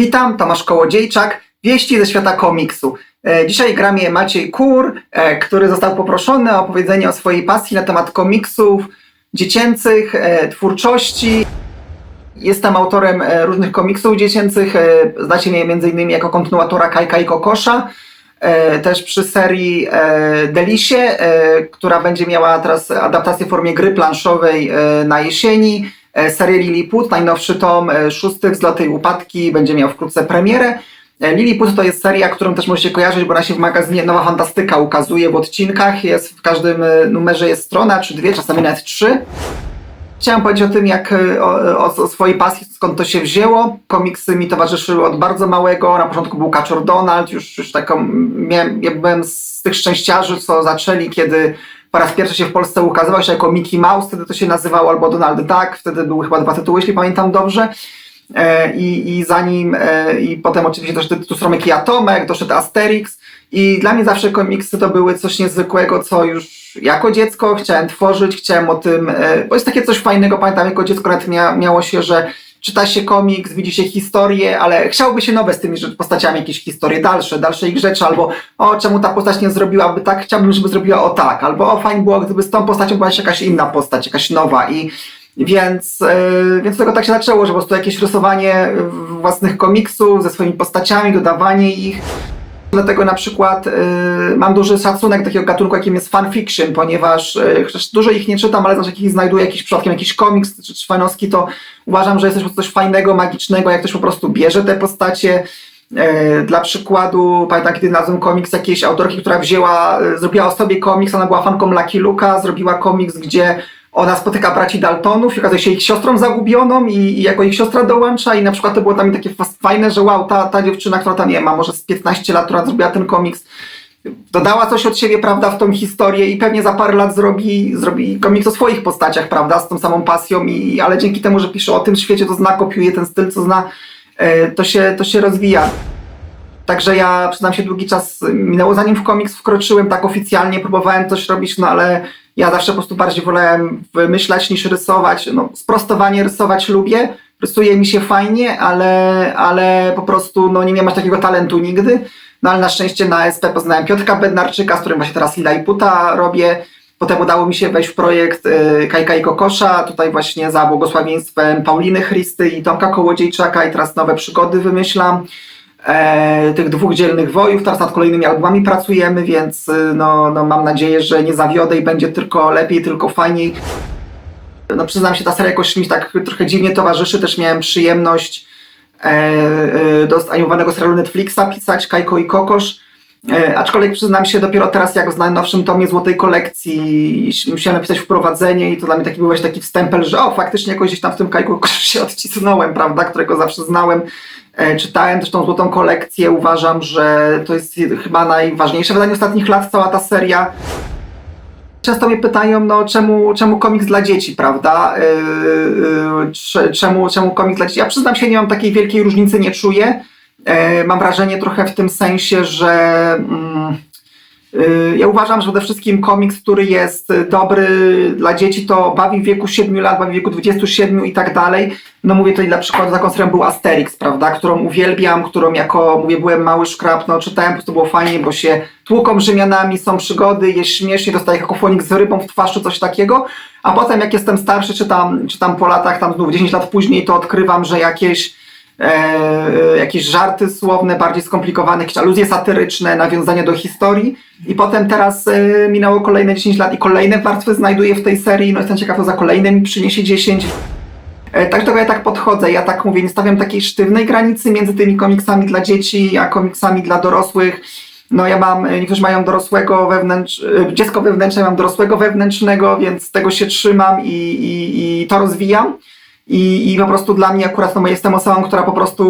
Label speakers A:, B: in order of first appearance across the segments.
A: Witam, Tomasz Kołodziejczak, wieści ze świata komiksu. E, Dzisiaj gra mnie Maciej Kur, e, który został poproszony o opowiedzenie o swojej pasji na temat komiksów dziecięcych, e, twórczości. Jestem autorem różnych komiksów dziecięcych. Znacie mnie m.in. jako kontynuatora Kajka i Kokosza. Też przy serii Delisie, która będzie miała teraz adaptację w formie gry planszowej na jesieni. E, Serię Lilliput, najnowszy tom, e, szósty Wzloty i Upadki, będzie miał wkrótce premierę. E, Lilliput to jest seria, którą też możecie kojarzyć, bo ona się w magazynie Nowa Fantastyka ukazuje w odcinkach. Jest w każdym numerze jest strona, czy dwie, czasami nawet trzy. Chciałem powiedzieć o tym, jak o, o swojej pasji, skąd to się wzięło. Komiksy mi towarzyszyły od bardzo małego. Na początku był Kaczor Donald, już, już taką miałem, ja byłem z tych szczęściarzy, co zaczęli, kiedy po raz pierwszy się w Polsce ukazywał się jako Mickey Mouse, wtedy to się nazywało, albo Donald Duck, wtedy były chyba dwa tytuły, jeśli pamiętam dobrze. E, I, I zanim, e, i potem oczywiście doszedł tu Stromek i Atomek, doszedł Asterix. I dla mnie zawsze komiksy to były coś niezwykłego, co już jako dziecko chciałem tworzyć, chciałem o tym, e, bo jest takie coś fajnego, pamiętam jako dziecko nawet mia, miało się, że czyta się komiks, widzi się historię, ale chciałoby się nowe z tymi postaciami, jakieś historie dalsze, dalsze ich rzeczy, albo o, czemu ta postać nie zrobiłaby tak, chciałbym, żeby zrobiła o tak, albo o, fajnie było, gdyby z tą postacią była jakaś inna postać, jakaś nowa i więc, yy, więc tego tak się zaczęło, że po prostu jakieś rysowanie własnych komiksów ze swoimi postaciami, dodawanie ich. Dlatego na przykład y, mam duży szacunek takiego gatunku, jakim jest fanfiction, ponieważ y, chociaż dużo ich nie czytam, ale zawsze jak ich znajduję jakiś przypadkiem jakiś komiks czy, czy fanowski, to uważam, że jest coś, coś fajnego, magicznego, jak ktoś po prostu bierze te postacie. Y, dla przykładu, pamiętam kiedy znalazłem komiks jakiejś autorki, która wzięła, y, zrobiła o sobie komiks, ona była fanką Lucky Luka, zrobiła komiks, gdzie ona spotyka braci Daltonów i okazuje się ich siostrą zagubioną i, i jako ich siostra dołącza i na przykład to było mnie takie fajne, że wow, ta, ta dziewczyna, która tam nie ma, może z 15 lat, która zrobiła ten komiks, dodała coś od siebie, prawda, w tą historię i pewnie za parę lat zrobi, zrobi komiks o swoich postaciach, prawda, z tą samą pasją, i, ale dzięki temu, że pisze o tym świecie, to zna, kopiuje ten styl, co zna, e, to się, to się rozwija. Także ja, przyznam się, długi czas minęło zanim w komiks wkroczyłem tak oficjalnie, próbowałem coś robić, no ale ja zawsze po prostu bardziej wolałem wymyślać niż rysować. No, sprostowanie rysować lubię, rysuje mi się fajnie, ale, ale po prostu no, nie miałem aż takiego talentu nigdy. No ale na szczęście na SP poznałem Piotrka Bednarczyka, z którym właśnie teraz Lila i Puta robię. Potem udało mi się wejść w projekt y, Kajka i Kokosza, tutaj właśnie za błogosławieństwem Pauliny Christy i Tomka Kołodziejczaka i teraz nowe przygody wymyślam e, tych dwóch dzielnych wojów. Teraz nad kolejnymi albumami pracujemy, więc y, no, no, mam nadzieję, że nie zawiodę i będzie tylko lepiej, tylko fajniej. No przyznam się, ta seria jakoś mi tak trochę dziwnie towarzyszy. Też miałem przyjemność e, e, do animowanego serialu Netflixa pisać Kajko i Kokosz. E, aczkolwiek przyznam się, dopiero teraz jak w najnowszym tomie Złotej Kolekcji musiałem napisać wprowadzenie i to dla mnie taki był właśnie taki wstępel, że o, faktycznie jakoś gdzieś tam w tym Kajku się odcisnąłem, prawda, którego zawsze znałem. E, czytałem też tą Złotą Kolekcję, uważam, że to jest chyba najważniejsze wydanie ostatnich lat, cała ta seria. Często mnie pytają, no czemu, czemu komiks dla dzieci, prawda? Yy, cze- czemu, czemu komiks dla dzieci? Ja przyznam się, nie mam takiej wielkiej różnicy, nie czuję. Yy, mam wrażenie trochę w tym sensie, że yy, ja uważam, że przede wszystkim komiks, który jest y, dobry dla dzieci, to bawi w wieku 7 lat, bawi w wieku 27 i tak dalej. No mówię tutaj dla przykładu, taką serią był Asterix, prawda, którą uwielbiam, którą jako, mówię, byłem mały szkrap, no czytałem, po prostu było fajnie, bo się tłuką Rzymianami, są przygody, jest śmiesznie, dostaję kakofonik z rybą w twarz czy coś takiego, a potem jak jestem starszy, czytam, czytam po latach, tam znów 10 lat później, to odkrywam, że jakieś e, jakieś żarty słowne, bardziej skomplikowane, jakieś aluzje satyryczne, nawiązania do historii i potem teraz e, minęło kolejne 10 lat i kolejne warstwy znajduję w tej serii, no jestem ciekaw, co za kolejne mi przyniesie 10. E, Tak do tego ja tak podchodzę. Ja tak mówię, nie stawiam takiej sztywnej granicy między tymi komiksami dla dzieci, a komiksami dla dorosłych. No ja mam, e, niektórzy mają dorosłego wewnętrz, e, dziecko wewnętrzne, ja mam dorosłego wewnętrznego, więc tego się trzymam i, i, i to rozwijam. I, I po prostu dla mnie akurat no, jestem osobą, która po prostu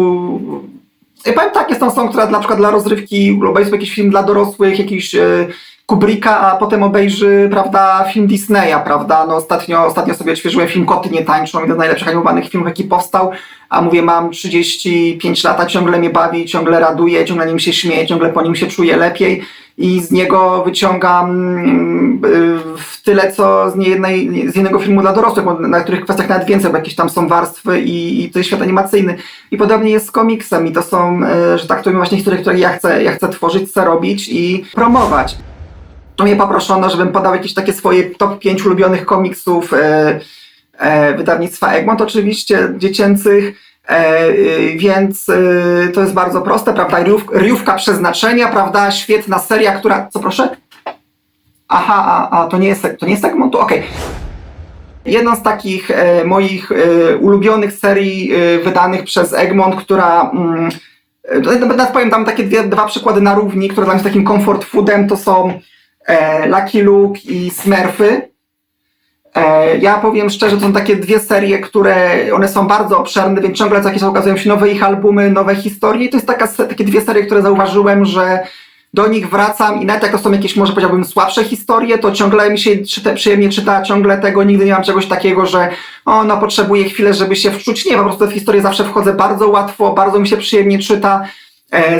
A: ja powiem tak, jestem osobą, która na przykład dla rozrywki obejrzy jakiś film dla dorosłych, jakiś e, Kubricka, a potem obejrzy, prawda, film Disneya, prawda, no ostatnio, ostatnio sobie odświeżyłem film Koty nie tańczą, jeden z najlepszych animowanych filmów, jaki powstał, a mówię, mam 35 lat, ciągle mnie bawi, ciągle raduje, ciągle nim się śmieje, ciągle po nim się czuję lepiej i z niego wyciągam mm, w tyle, co z, niejednej, z jednego filmu dla dorosłych, na których kwestiach nawet więcej, bo jakieś tam są warstwy i, i to jest świat animacyjny. I podobnie jest z komiksem i to są, y, że tak to właśnie historie, które ja chcę, ja chcę tworzyć, chcę robić i promować. To mnie poproszono, żebym podał jakieś takie swoje top 5 ulubionych komiksów e, e, wydawnictwa Egmont, oczywiście dziecięcych. E, y, więc y, to jest bardzo proste, prawda? Ryjówka przeznaczenia, prawda? Świetna seria, która. Co proszę? Aha, a, a to nie jest to nie jest Egmontu? Okej. Jedną z takich e, moich e, ulubionych serii e, wydanych przez Egmont, która. Mm, e, nawet powiem tam takie dwie, dwa przykłady na równi, które dla mnie są takim comfort foodem, to są e, Lucky Luke i Smurfy. E, Ja powiem szczerze, to są takie dwie serie, które one są bardzo obszerne, więc ciągle co jakieś okazują się nowe ich albumy, nowe historie. I to jest taka, takie dwie serie, które zauważyłem, że do nich wracam i nawet jak to są jakieś, może powiedziałbym, słabsze historie, to ciągle mi się czyta, przyjemnie czyta, ciągle tego, nigdy nie mam czegoś takiego, że o, no chwilę, żeby się wczuć. Nie, po prostu w historię zawsze wchodzę bardzo łatwo, bardzo mi się przyjemnie czyta. E,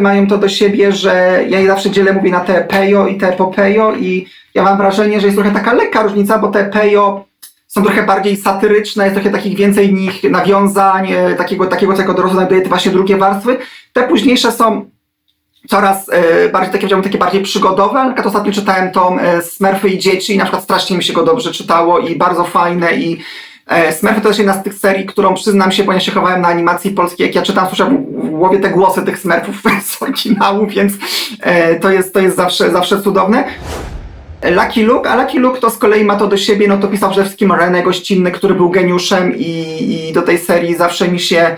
A: mają to do siebie, że ja je zawsze dzielę, mówię na te pejo i te popejo i ja mam wrażenie, że jest trochę taka lekka różnica, bo te pejo są trochę bardziej satyryczne, jest trochę takich więcej nich nawiązań, e, takiego, takiego, jako dorosły znajduje te właśnie drugie warstwy. Te późniejsze są coraz e, bardziej takie, powiedziałbym, takie bardziej przygodowe. Na ostatnio czytałem tą e, Smurfy i dzieci i na przykład strasznie mi się go dobrze czytało i bardzo fajne i Smurfy to też jedna z tych serii, którą przyznam się, ponieważ się chowałem na animacji polskiej, jak ja czytam, słyszę w głowie te głosy tych Smurfów z oryginału, więc to jest, to jest zawsze, zawsze cudowne. Lucky Luke, a Lucky Luke to z kolei ma to do siebie, no to pisał przede wszystkim Gościnny, który był geniuszem i, i do tej serii zawsze mi się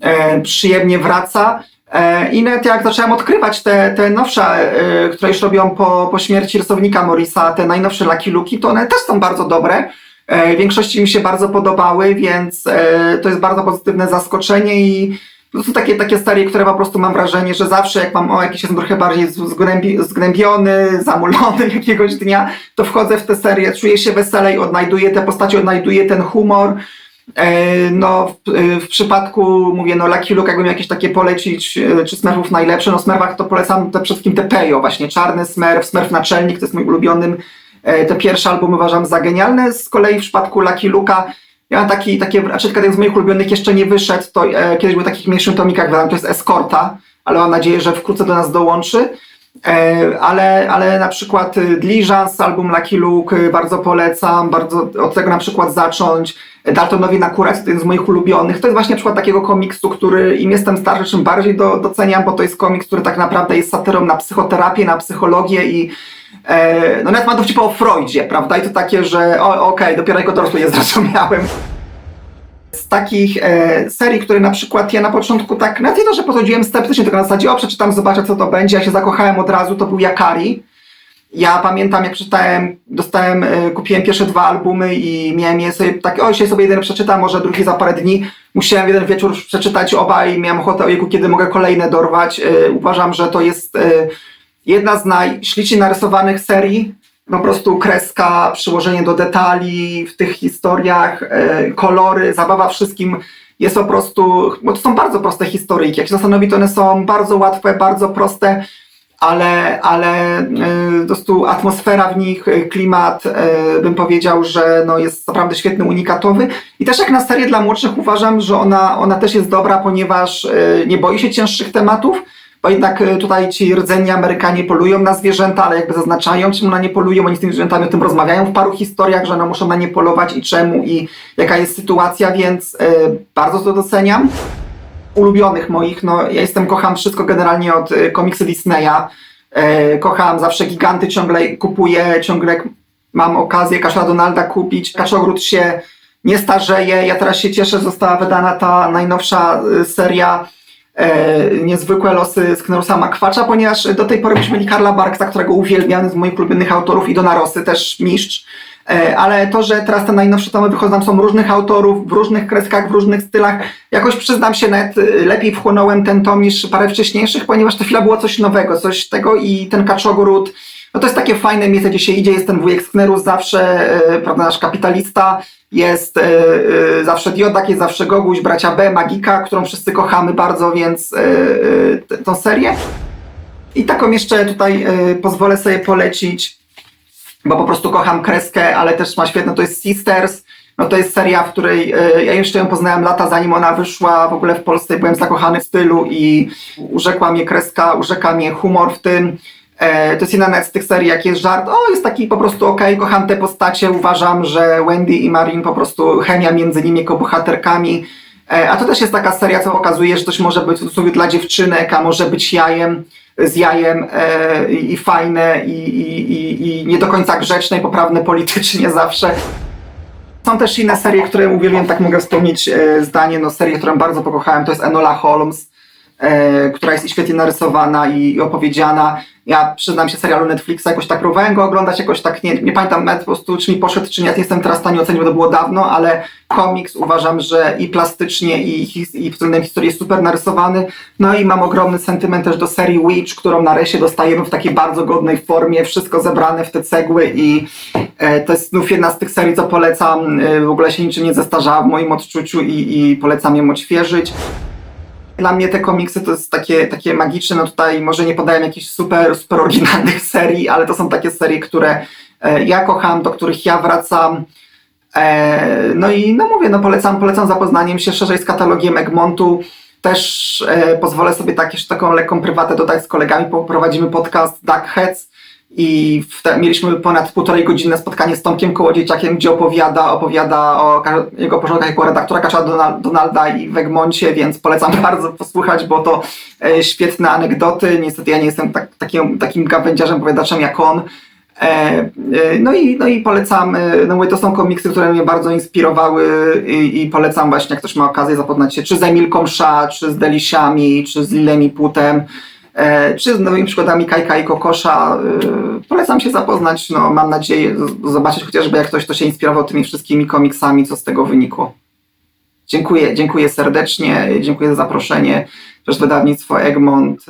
A: e, przyjemnie wraca. E, I nawet jak zacząłem odkrywać te, te nowsze, e, które już robią po, po śmierci rysownika Morisa, te najnowsze Lucky Luki, to one też są bardzo dobre. E, w większości mi się bardzo podobały, więc e, to jest bardzo pozytywne zaskoczenie i to są takie, takie serie, które po prostu mam wrażenie, że zawsze jak mam o jakiś jestem trochę bardziej zgnębi, zgnębiony, zamulony jakiegoś dnia, to wchodzę w tę serię, czuję się weselej, odnajduję te postacie, odnajduję ten humor. E, No, w, e, w przypadku, mówię, no Lucky Luke, jakbym jakieś takie polecić, e, czy Smurfów najlepsze, no Smurfach to polecam te, przede wszystkim te Pejo, właśnie Czarny Smurf, Smurf Naczelnik, to jest mój ulubiony. E, Te pierwsze albumy uważam za genialne, z kolei w przypadku Lucky Luka ja mam taki, takie, znaczy jeden z moich ulubionych jeszcze nie wyszedł, to e, kiedyś był takich mniejszych tomikach, to jest Eskorta, ale mam nadzieję, że wkrótce do nas dołączy. E, ale, ale na przykład y, Diligence, album Lucky Luke y, bardzo polecam, bardzo od tego na przykład zacząć. Daltonowi na kuracji to jeden z moich ulubionych. To jest właśnie przykład takiego komiksu, który im jestem starszy, czym bardziej do, doceniam, bo to jest komiks, który tak naprawdę jest satyrą na psychoterapię, na psychologię i e, no nawet ma dowcipy o Freudzie, prawda? I to takie, że okej, dopiero jako dorosły je zrozumiałem z takich e, serii, które na przykład ja na początku tak, nawet nie to, że podchodziłem sceptycznie, tylko na zasadzie, o przeczytam, zobaczę co to będzie, ja się zakochałem od razu, to był Yakari. Ja pamiętam, jak przeczytałem, dostałem, e, kupiłem pierwsze dwa albumy i miałem je sobie tak, o, dzisiaj sobie jeden przeczytam, może drugi za parę dni. Musiałem jeden wieczór przeczytać oba i miałem ochotę, ojejku, kiedy mogę kolejne dorwać. E, uważam, że to jest e, jedna z najśliczniej narysowanych serii. Po prostu kreska, przyłożenie do detali w tych historiach, e, kolory, zabawa wszystkim jest po prostu, bo to są bardzo proste historyjki. Jak się zastanowi, to one są bardzo łatwe, bardzo proste, ale, ale e, po prostu atmosfera w nich, e, klimat, bym powiedział, że no jest naprawdę świetny, unikatowy. I też jak na serię dla młodszych uważam, że ona, ona też jest dobra, ponieważ nie boi się cięższych tematów, bo jednak e, tutaj ci rdzenni Amerykanie polują na zwierzęta, ale jakby zaznaczają, czemu na nie polują, oni z tymi zwierzętami o tym rozmawiają w paru historiach, że no muszą na nie polować i czemu i jaka jest sytuacja, więc e, bardzo to doceniam. Ulubionych moich, no ja jestem, kocham wszystko generalnie od e, komiksy Disneya, e, kocham zawsze giganty, ciągle kupuję, ciągle mam okazję Kaszla Donalda kupić, Kaszogród się nie starzeje, ja teraz się cieszę, została wydana ta najnowsza e, seria niezwykłe losy Sknerusa Makwacza, ponieważ do tej pory myśmy mieli Karla Barksa, którego uwielbiam, z moich ulubionych autorów i Dona Rosy, też mistrz. E, ale to, że teraz te najnowsze tomy wychodzą, są różnych autorów, w różnych kreskach, w różnych stylach, jakoś przyznam się, nawet y, lepiej wchłonąłem ten tom niż parę wcześniejszych, ponieważ to chwila było coś nowego, coś tego i ten Kaczogród, no to jest takie fajne miejsce, gdzie się idzie, jest ten wujek Sknerus zawsze, e, prawda, nasz kapitalista, jest e, e, zawsze Diodak, jest zawsze Goguś, bracia B, Magika, którą wszyscy kochamy bardzo, więc e, t- tą serię. I taką jeszcze tutaj y, pozwolę sobie polecić, bo po prostu kocham kreskę, ale też ma świetne, to jest Sisters. No to jest seria, w której y, ja jeszcze ją poznałem lata zanim ona wyszła. W ogóle w Polsce byłem zakochany w stylu i urzekła mnie kreska, urzeka mnie humor w tym. E, to jest jedna z tych serii, jak jest żart, o jest taki po prostu okej, kocham te postacie, uważam, że Wendy i Marin po prostu chemia między nimi jako bohaterkami. E, A to też jest taka seria, co pokazuje, że coś może być w cudzysłowie dla dziewczynek, a może być jajem, z jajem e, i fajne i, i, i, i nie do końca grzeczne i poprawne politycznie zawsze. Są też inne serie, które uwielbiam, tak mogę wspomnieć e, zdanie, no serię, którą bardzo pokochałem, to jest Enola Holmes, która jest świetnie narysowana i, opowiedziana. Ja przyznam się, serialu Netflixa jakoś tak próbowałem go oglądać, jakoś tak nie, nie pamiętam po prostu, czy mi poszedł, czy nie, jestem teraz w stanie ocenić, bo to było dawno, ale komiks uważam, że i plastycznie, i, his- i względem historii jest super narysowany. No i mam ogromny sentyment też do serii Witch, którą nareszcie dostajemy w takiej bardzo godnej formie, wszystko zebrane w te cegły i e, to jest znów jedna z tych serii, co polecam, e, w ogóle się niczym nie zestarzała w moim odczuciu i, i polecam ją odświeżyć. Dla mnie te komiksy to jest takie, takie magiczne, no tutaj może nie podaję jakichś super, super oryginalnych serii, ale to są takie serie, które e, ja kocham, do których ja wracam. E, no i no mówię, no polecam, polecam zapoznaniem się szerzej z katalogiem Egmontu. Też e, pozwolę sobie tak, taką lekką prywatę dodać z kolegami, poprowadzimy podcast Duckheads i te, mieliśmy ponad półtorej godzinne spotkanie z Tomkiem Kołodziejczakiem, gdzie opowiada, opowiada o jego początkach jako redaktora Donal- Donalda i w Egmoncie, więc polecam bardzo posłuchać, bo to e, świetne anegdoty. Niestety ja nie jestem tak, takim, takim gawędziarzem, opowiadaczem jak on. E, e, no, i, no i polecam, e, no mówię, to są komiksy, które mnie bardzo inspirowały i, i polecam właśnie, jak ktoś ma okazję zapoznać się czy z Emilką Msza, czy z Delisiami, czy z Lilemi Putem, e, czy z nowymi przykładami Kajka i Kokosza. E, polecam się zapoznać, no mam nadzieję zobaczyć chociażby jak ktoś to się inspirował tymi wszystkimi komiksami, co z tego wynikło. Dziękuję, dziękuję serdecznie, dziękuję za zaproszenie, też wydawnictwo Egmont.